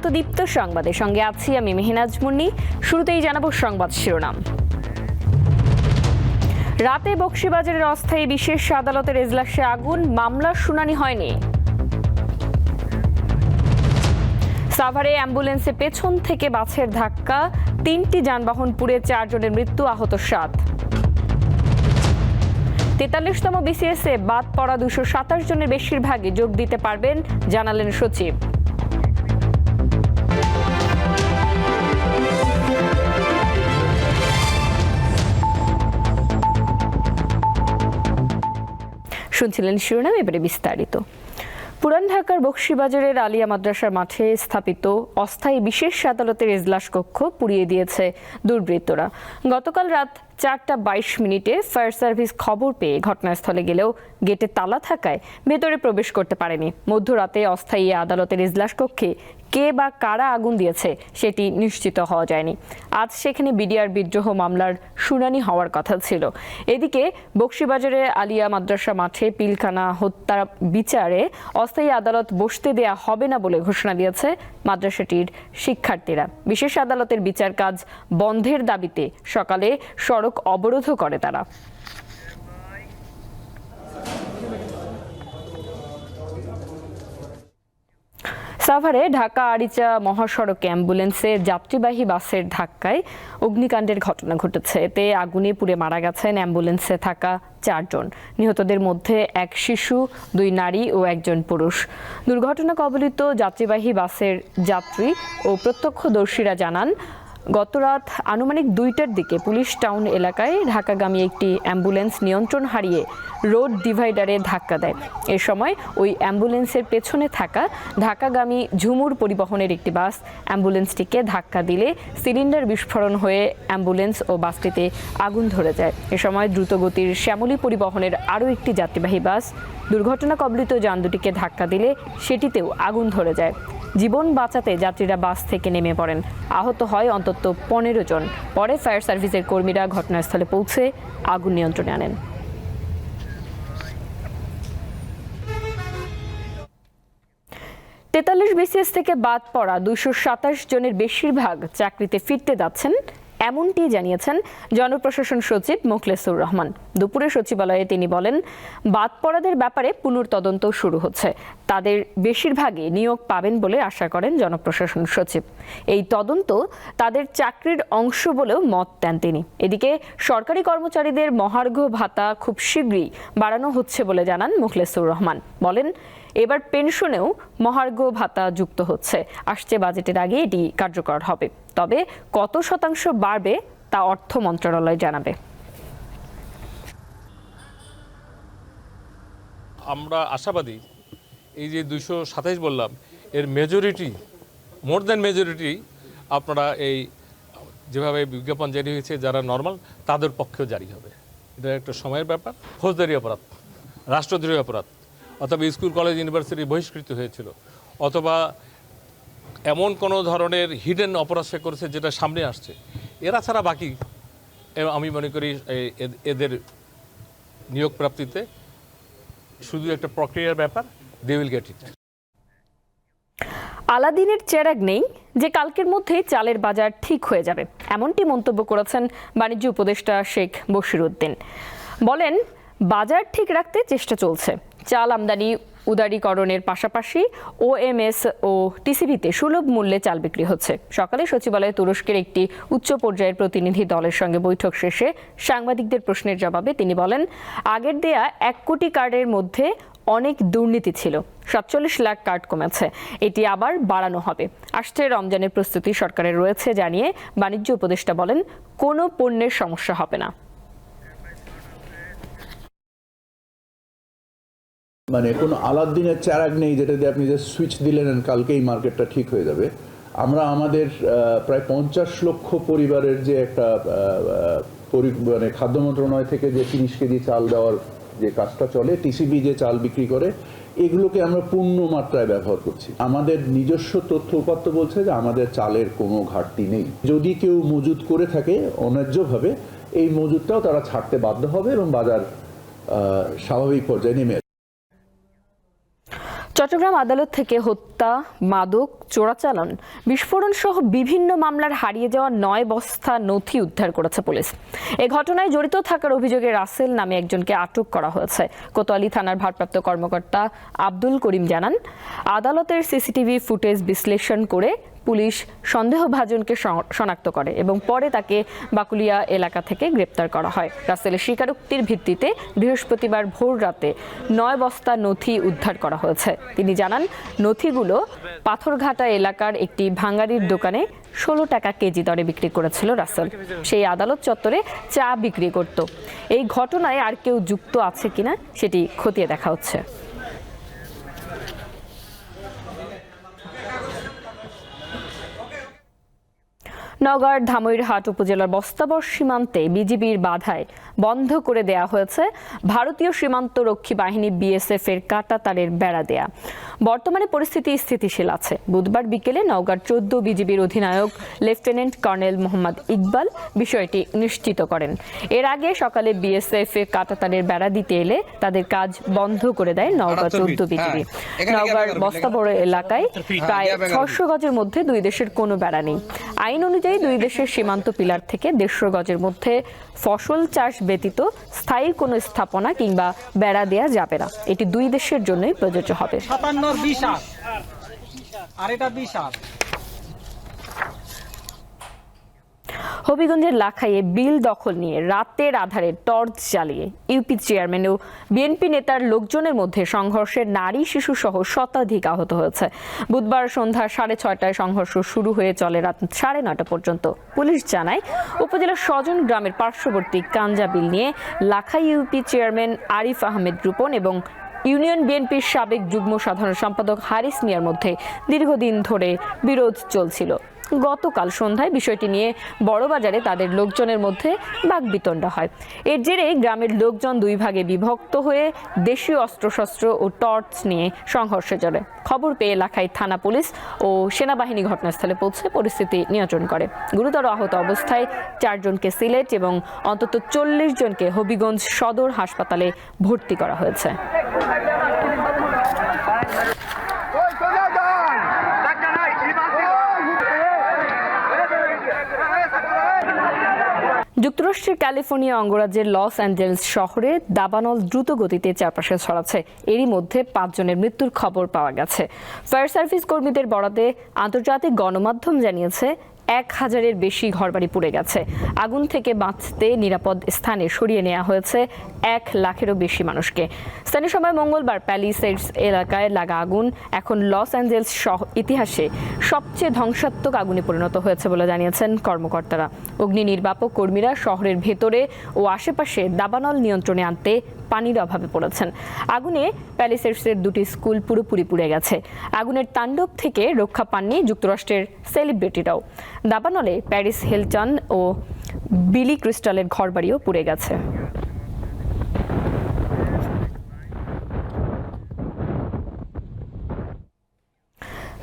স্বাগত দীপ্ত সংবাদের সঙ্গে আছি আমি মেহনাজ মুন্নি। শুরুতেই জানাব সংবাদ শিরোনাম। রাতে বক্সিবাজারের অস্থায়ী বিশেষ আদালতের এজলাসে আগুন, মামলার শুনানি হয়নি। সাভারে অ্যাম্বুলেন্সে পেছন থেকে বাসের ধাক্কা, তিনটি যানবাহন পুড়ে চারজনের মৃত্যু, আহত সাত। তেতাল্লিশতম বিসিএস বাদ পড়া দুশো সাতাশ জনের বেশিরভাগই যোগ দিতে পারবেন, জানালেন সচিব। শুনছিলেন শিরোনাম, এবারে বিস্তারিত। পুরান ঢাকার বক্সিবাজারের আলিয়া মাদ্রাসার মাঠে স্থাপিত অস্থায়ী বিশেষ আদালতের এজলাস কক্ষ পুড়িয়ে দিয়েছে দুর্বৃত্তরা। গতকাল রাত চারটা বাইশ মিনিটে ফায়ার সার্ভিস খবর পেয়ে ঘটনাস্থলে গেলেও গেটে তালা থাকায় ভেতরে প্রবেশ করতে পারেনি। মধ্যরাতে অস্থায়ী আদালতের ইজলাস কক্ষে কে বা কারা আগুন দিয়েছে সেটি নিশ্চিত হওয়া যায়নি। আজ সেখানে বিডিআর বিদ্রোহ মামলার শুনানি হওয়ার কথা ছিল। এদিকে বক্সিবাজারে আলিয়া মাদ্রাসা মাঠে পিলখানা হত্যা বিচারে অস্থায়ী আদালত বসতে দেয়া হবে না বলে ঘোষণা দিয়েছে মাদ্রাসাটির শিক্ষার্থীরা। বিশেষ আদালতের বিচার কাজ বন্ধের দাবিতে সকালে সড়ক অবরোধও করে তারা। সাভারে ঢাকা, আরিচা মহাসড়কে অ্যাম্বুলেন্সের যাত্রীবাহী বাসের ধাক্কায় অগ্নিকাণ্ডের ঘটনা ঘটেছে। এতে আগুনে পুড়ে মারা গেছেন অ্যাম্বুলেন্সে থাকা চারজন। নিহতদের মধ্যে এক শিশু, দুই নারী ও একজন পুরুষ। দুর্ঘটনা কবলিত যাত্রীবাহী বাসের যাত্রী ও প্রত্যক্ষদর্শীরা জানান গতরাত আনুমানিক দুইটার দিকে পুলিশ টাউন এলাকায় ঢাকাগামী একটি অ্যাম্বুলেন্স নিয়ন্ত্রণ হারিয়ে রোড ডিভাইডারে ধাক্কা দেয়। এ সময় ওই অ্যাম্বুলেন্সের পেছনে থাকা ঢাকাগামী ঝুমুর পরিবহনের একটি বাস অ্যাম্বুলেন্সটিকে ধাক্কা দিলে সিলিন্ডার বিস্ফোরণ হয়ে অ্যাম্বুলেন্স ও বাসটিতে আগুন ধরে যায়। এ সময় দ্রুতগতির শ্যামলী পরিবহনের আরও একটি যাত্রীবাহী বাস দুর্ঘটনা কবলিত যান দুটিকে ধাক্কা দিলে সেটিতেও আগুন ধরে যায়। জীবন বাঁচাতে যাত্রীরা বাস থেকে নেমে পড়েন। আহত হয় অন্তত পনেরো জন। পরে ফায়ার সার্ভিসের কর্মীরা ঘটনাস্থলে পৌঁছে আগুন নিয়ন্ত্রণে আনেন। তেতাল্লিশ বিসিএস থেকে বাদ পড়া দুশো সাতাশ জনের বেশিরভাগ চাকরিতে ফিরতে যাচ্ছেন এমনটি জানিয়েছেন জনপ্রশাসন সচিব মোখলেসুর রহমান। দুপুরে সচিবালয়ে তিনি বলেন, বাদ পড়াদের ব্যাপারে পুনর্তদন্ত শুরু হচ্ছে। তাদের বেশিরভাগই নিয়োগ পাবেন বলে আশা করেন জনপ্রশাসন সচিব। এই তদন্ত তাদের চাকরির অংশ বলেও মত দেন তিনি। এদিকে সরকারি কর্মচারীদের মহার্ঘ ভাতা খুব শীঘ্রই বাড়ানো হচ্ছে বলে জানান মুখলেসুর রহমান। বলেন, এবার পেনশনেও মহার্ঘ ভাতা যুক্ত হচ্ছে। আসছে বাজেটের আগে এটি কার্যকর হবে। তবে কত শতাংশ বাড়বে তা অর্থ মন্ত্রণালয় জানাবে। আমরা আশাবাদী, এই যে দুইশো সাতাইশ বললাম, এর মেজরিটি মোর দ্যান মেজরিটি আপনারা এই যেভাবে বিজ্ঞাপন জারি হয়েছে যারা নর্মাল তাদের পক্ষেও জারি হবে। এটা একটা সময়ের ব্যাপার। ফৌজদারি অপরাধ, রাষ্ট্রদ্রোহী অপরাধ, অথবা স্কুল, কলেজ, ইউনিভার্সিটি বহিষ্কৃত হয়েছিল, অথবা এমন কোনো ধরনের হিডেন অপরাধ করেছে যেটা সামনে আসছে। এরা ছাড়া বাকি আমি মনে করি এদের নিয়োগ প্রাপ্তিতে শুধু একটা প্রক্রিয়ার ব্যাপার দে উইল গেট ইট আলাদিনের চেরাগ নেই যে কালকের মধ্যেই চালের বাজার ঠিক হয়ে যাবে, এমনটি মন্তব্য করেছেন বাণিজ্য উপদেষ্টা শেখ বশির উদ্দিন। বলেন, বাজার ঠিক রাখতে চেষ্টা চলছে, চাল আমদানি উদারীকরণের পাশাপাশি ওএমএস ও টিসিবিতে সুলভ মূল্যে চাল বিক্রি হচ্ছে। সকালে সচিবালয়ে তুরস্কের একটি উচ্চ পর্যায়ের প্রতিনিধি দলের সঙ্গে বৈঠক শেষে সাংবাদিকদের প্রশ্নের জবাবে তিনি বলেন, আগের দেয়া এক কোটি কার্ডের মধ্যে অনেক দুর্নীতি ছিল। সাতচল্লিশ লাখ কার্ড কমেছে। এটি আবার বাড়ানো হবে। আসছে রমজানের প্রস্তুতি সরকারের রয়েছে জানিয়ে বাণিজ্য উপদেষ্টা বলেন, কোনো পণ্যের সমস্যা হবে না। মানে কোনো আলাদিনের চারাগ নেই যেটা দিয়ে আপনি যে সুইচ দিলেন কালকেই মার্কেটটা ঠিক হয়ে যাবে। আমরা আমাদের প্রায় পঞ্চাশ লক্ষ পরিবারের যে একটা মানে খাদ্য মন্ত্রণালয় থেকে যে তিরিশ কেজি চাল দেওয়ার যে কাজটা চলে টিসিবি যে চাল বিক্রি করে, এগুলোকে আমরা পূর্ণ মাত্রায় ব্যবহার করছি। আমাদের নিজস্ব তথ্য উপাত্ত বলছে যে আমাদের চালের কোনো ঘাটতি নেই। যদি কেউ মজুদ করে থাকে অন্যায্যভাবে, এই মজুদটাও তারা ছাড়তে বাধ্য হবে এবং বাজার স্বাভাবিক পর্যায়ে নেমে। চট্টগ্রাম আদালত থেকে হত্যা, মাদক, চোরাচালান বিস্ফোরণ সহ বিভিন্ন মামলার হারিয়ে যাওয়া নয় বস্তা নথি উদ্ধার করেছে পুলিশ। এ ঘটনায় জড়িত থাকার অভিযোগে রাসেল নামে একজনকে আটক করা হয়েছে। কোতোয়ালি থানার ভারপ্রাপ্ত কর্মকর্তা আব্দুল করিম জানান, আদালতের সিসিটিভি ফুটেজ বিশ্লেষণ করে পুলিশ সন্দেহভাজনকে শনাক্ত করে এবং পরে তাকে বাকুলিয়া এলাকা থেকে গ্রেপ্তার করা হয়। রাসেলের স্বীকারোক্তির ভিত্তিতে বৃহস্পতিবার ভোর রাতে নয় বস্তা নথি উদ্ধার করা হয়েছে। তিনি জানান, নথিগুলো পাথরঘাটা এলাকার একটি ভাঙারির দোকানে ষোলো টাকা কেজি দরে বিক্রি করেছিল রাসেল। সেই আদালত চত্বরে চা বিক্রি করত। এই ঘটনায় আর কেউ যুক্ত আছে কিনা সেটি খতিয়ে দেখা হচ্ছে। নগর ধামইরহাট উপজেলার বস্তাবর সীমান্তে বিজিবির বাধায় বন্ধ করে দেয়া হয়েছে ভারতীয় সীমান্ত রক্ষী বাহিনী বিএসএফ এর কাটা তারের বেড়া দেয়া। বর্তমানে পরিস্থিতি স্থিতিশীল আছে। বুধবার বিকেলে নওগাঁর চোদ্দ বিজিবির অধিনায়ক লেফটেন্যান্ট কর্নেল মোহাম্মদ ইকবাল বিষয়টি নিশ্চিত করেন। এর আগে সকালে বিএসএফ এর কাটা তারের বেড়া দিতে এলে তাদের কাজ বন্ধ করে দেয় নওগাঁ চোদ্দ বিজিবি। নওগাঁর বস্তাবড় এলাকায় প্রায় ছশো গজের মধ্যে দুই দেশের কোনো বেড়া নেই। আইন অনুযায়ী দুই দেশের সীমান্ত পিলার থেকে দেড়শো গজের মধ্যে ফসল চাষ ব্যতীত স্থায়ী কোনো স্থাপনা কিংবা বেড়া দেয়া যাবে না। এটি দুই দেশের জন্যই প্রযোজ্য হবে। বিশ আর এটা বিশ হবিগঞ্জের লাখাইয়ে বিল দখল নিয়ে রাতের আধারে টর্চ জ্বালিয়ে ইউপি চেয়ারম্যান ও বিএনপি নেতার লোকজনের মধ্যে সংঘর্ষে নারী, শিশু সহ শতাধিক আহত হয়েছে। বুধবার সন্ধ্যা সাড়ে ছয়টায় সংঘর্ষ শুরু হয়ে চলে রাত সাড়ে নয়টা পর্যন্ত। পুলিশ জানায়, উপজেলার স্বজন গ্রামের পার্শ্ববর্তী কাঞ্জা বিল নিয়ে লাখাই ইউপি চেয়ারম্যান আরিফ আহমেদ রূপন এবং ইউনিয়ন বিএনপির সাবেক যুগ্ম সাধারণ সম্পাদক হারিস মিয়ার মধ্যে দীর্ঘদিন ধরে বিরোধ চলছিল। গতকাল সন্ধ্যায় বিষয়টি নিয়ে বড়বাজারে তাদের লোকজনের মধ্যে বাগবিতণ্ডা হয়। এর জেরে গ্রামের লোকজন দুই ভাগে বিভক্ত হয়ে দেশীয় অস্ত্রশস্ত্র ও টর্চ নিয়ে সংঘর্ষে চলে খবর পেয়ে লাখাই থানা পুলিশ ও সেনাবাহিনী ঘটনাস্থলে পৌঁছে পরিস্থিতি নিয়ন্ত্রণ করে। গুরুতর আহত অবস্থায় চারজনকে সিলেট এবং অন্তত চল্লিশ জনকে হবিগঞ্জ সদর হাসপাতালে ভর্তি করা হয়েছে। যুক্তরাষ্ট্রের ক্যালিফোর্নিয়া অঙ্গরাজ্যের লস অ্যাঞ্জেলেস শহরে দাবানল দ্রুত গতিতে চারপাশে ছড়াচ্ছে। এরই মধ্যে পাঁচজনের মৃত্যুর খবর পাওয়া গেছে। ফায়ার সার্ভিস কর্মীদের বরাতে আন্তর্জাতিক গণমাধ্যম জানিয়েছে এক হাজারের বেশি ঘরবাড়ি পুড়ে গেছে। আগুন থেকে বাঁচতে নিরাপদ স্থানে সরিয়ে নেওয়া হয়েছে এক লাখেরও বেশি মানুষকে। স্থানীয় সময় মঙ্গলবার প্যালিসেডস এলাকায় লাগা আগুন এখন লস অ্যাঞ্জেলস সহ ইতিহাসে সবচেয়ে ধ্বংসাত্মক আগুনে পরিণত হয়েছে বলে জানিয়েছেন কর্মকর্তারা। অগ্নি নির্বাপক কর্মীরা শহরের ভেতরে ও আশেপাশে দাবানল নিয়ন্ত্রণে আনতে পানির অভাবে পড়েছেন। আগুনে প্যালিসেডসের দুটি স্কুল পুরোপুরি পুড়ে গেছে। আগুনের তাণ্ডব থেকে রক্ষা পাননি যুক্তরাষ্ট্রের সেলিব্রিটিরাও। দাবানলে প্যারিস হেলটন ও বিলি ক্রিস্টালের ঘরবাড়িও পুড়ে গেছে।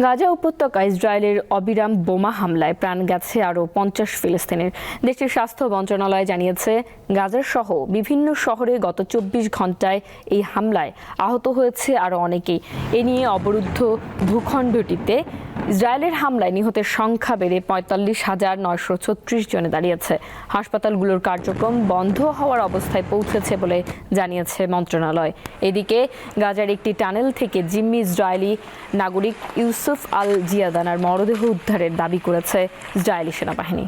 গাজা উপত্যকা ইসরায়েলের অবিরাম বোমা হামলায় প্রাণ গেছে আরও পঞ্চাশ ফিলিস্তিনের। দেশটির স্বাস্থ্য মন্ত্রণালয় জানিয়েছে, গাজার সহ বিভিন্ন শহরে গত চব্বিশ ঘন্টায় এই হামলায় আহত হয়েছে আরও অনেকেই। এ নিয়ে অবরুদ্ধ ভূখণ্ডটিতে ইসরায়েলের হামলায় নিহতের সংখ্যা বেড়ে পঁয়তাল্লিশ হাজার নয়শো ছত্রিশ জনে দাঁড়িয়েছে। হাসপাতালগুলোর কার্যক্রম বন্ধ হওয়ার অবস্থায় পৌঁছেছে বলে জানিয়েছে মন্ত্রণালয়। এদিকে গাজার একটি টানেল থেকে জিম্মি ইসরায়েলি নাগরিক ইউসুফ আল জিয়াদানার মরদেহ উদ্ধারের দাবি করেছে ইসরায়েলি সেনাবাহিনী।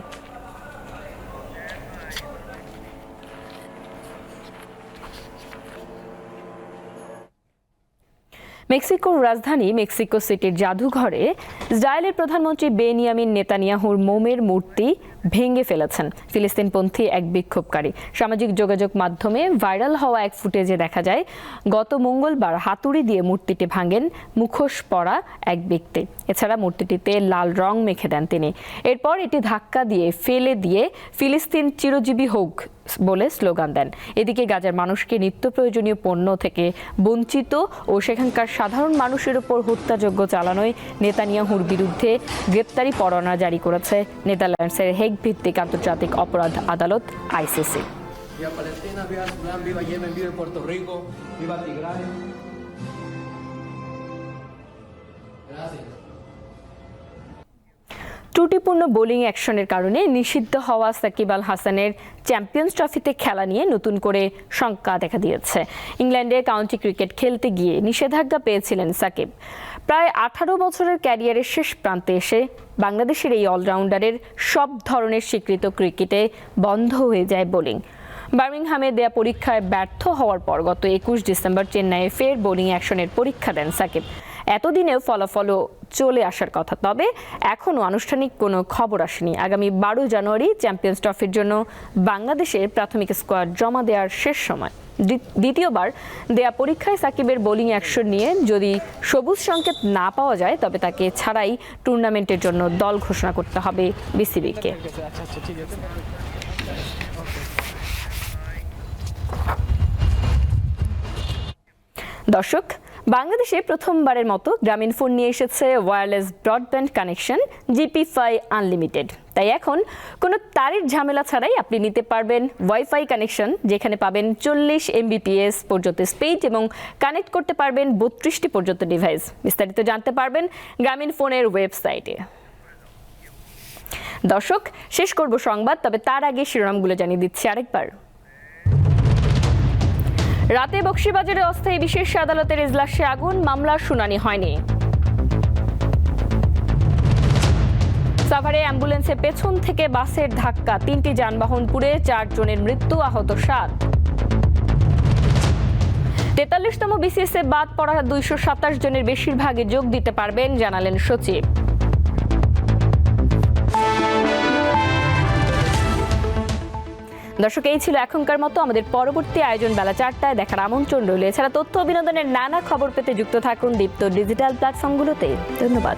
মেক্সিকোর রাজধানী মেক্সিকো সিটির জাদুঘরে ইসরায়েলের প্রধানমন্ত্রী বেনিয়ামিন নেতানিয়াহুর মোমের মূর্তি ভেঙে ফেলেছেন। ফিলিস্তিনপন্থী এক বিক্ষোভকারী। সামাজিক যোগাযোগ মাধ্যমে ভাইরাল হওয়া এক ফুটেজে দেখা যায়, গত মঙ্গলবার হাতুড়ি দিয়ে মূর্তিটি ভাঙেন মুখোশ পরা এক ব্যক্তি। এছাড়া মূর্তিটিতে লাল রং মেখে দেন তিনি। এরপর এটি ধাক্কা দিয়ে ফেলে দিয়ে ফিলিস্তিন চিরজীবী হোক বলে স্লোগান দেন। এদিকে গাজার মানুষকে নিত্য প্রয়োজনীয় পণ্য থেকে বঞ্চিত ও সেখানকার সাধারণ মানুষের উপর হত্যাযজ্ঞ চালানোয় নেতানিয়াহুর বিরুদ্ধে গ্রেপ্তারি পরোয়ানা জারি করেছে নেদারল্যান্ডসের হেগ হেগ ভিত্তিক আন্তর্জাতিক অপরাধ আদালত আইসিসি। ত্রুটিপূর্ণ বোলিং অ্যাকশনের কারণে নিষিদ্ধ হওয়া সাকিব আল হাসানের চ্যাম্পিয়ন্স ট্রফিতে খেলা নিয়ে নতুন করে শঙ্কা দেখা দিয়েছে। ইংল্যান্ডে কাউন্টি ক্রিকেট খেলতে গিয়ে নিষেধাজ্ঞা পেয়েছিলেন সাকিব। প্রায় আঠারো বছরের ক্যারিয়ারের শেষ প্রান্তে এসে বাংলাদেশের এই অলরাউন্ডারের সব ধরনের স্বীকৃত ক্রিকেটে বন্ধ হয়ে যায় বোলিং। বার্মিংহামে দেয়া পরীক্ষায় ব্যর্থ হওয়ার পর গত একুশ ডিসেম্বর চেন্নাইয়ে ফের বোলিং অ্যাকশনের পরীক্ষা দেন সাকিব। এতদিনেও ফলাফলও চলে আসার কথা, তবে এখনও আনুষ্ঠানিক কোনো খবর আসেনি। আগামী বারো জানুয়ারি চ্যাম্পিয়ন্স ট্রফির জন্য বাংলাদেশের প্রাথমিক স্কোয়াড জমা দেওয়ার শেষ সময়। দ্বিতীয়বার দেয়া পরীক্ষায় সাকিবের বোলিং অ্যাকশন নিয়ে যদি সবুজ সংকেত না পাওয়া যায়, তবে তাকে ছাড়াই টুর্নামেন্টের জন্য দল ঘোষণা করতে হবে বিসিবিকে। দর্শক বাংলাদেশে প্রথমবারের মতো গ্রামীণ ফোন নিয়ে এসেছে wireless broadband connection GP fi unlimited তাই এখন কোনো তারের ঝামেলা ছাড়াই আপনি নিতে পারবেন ওয়াইফাই কানেকশন যেখানে পাবেন চল্লিশ এমবিপিএস পর্যন্ত স্পিড এবং কানেক্ট করতে পারবেন বত্রিশটি পর্যন্ত ডিভাইস বিস্তারিত জানতে পারবেন গ্রামীণ ফোনের ওয়েবসাইটে দর্শক, শেষ করব সংবাদ, তবে তার আগে শিরোনামগুলো জানিয়ে দিচ্ছি আরেকবার। রাতে বক্সিবাজারে অস্থায়ী বিশেষ আদালতের এজলাসে আগুন, মামলার শুনানি হয়নি। সাভারে অ্যাম্বুলেন্সের পেছন থেকে বাসের ধাক্কা, তিনটি যানবাহন পুড়ে, চারজনের মৃত্যু, আহত সাত। তেতাল্লিশতম বিসিএসে বাদ পড়া দুইশো সাতাশ জনের বেশিরভাগই যোগ দিতে পারবেন, জানালেন সচিব। দর্শক, এই ছিল এখনকার মতো। আমাদের পরবর্তী আয়োজন বেলা চারটায় দেখার আমন্ত্রণ রইল। এছাড়া তথ্য বিনোদনের নানা খবর পেতে যুক্ত থাকুন দীপ্ত ডিজিটাল প্ল্যাটফর্মগুলোতে। ধন্যবাদ।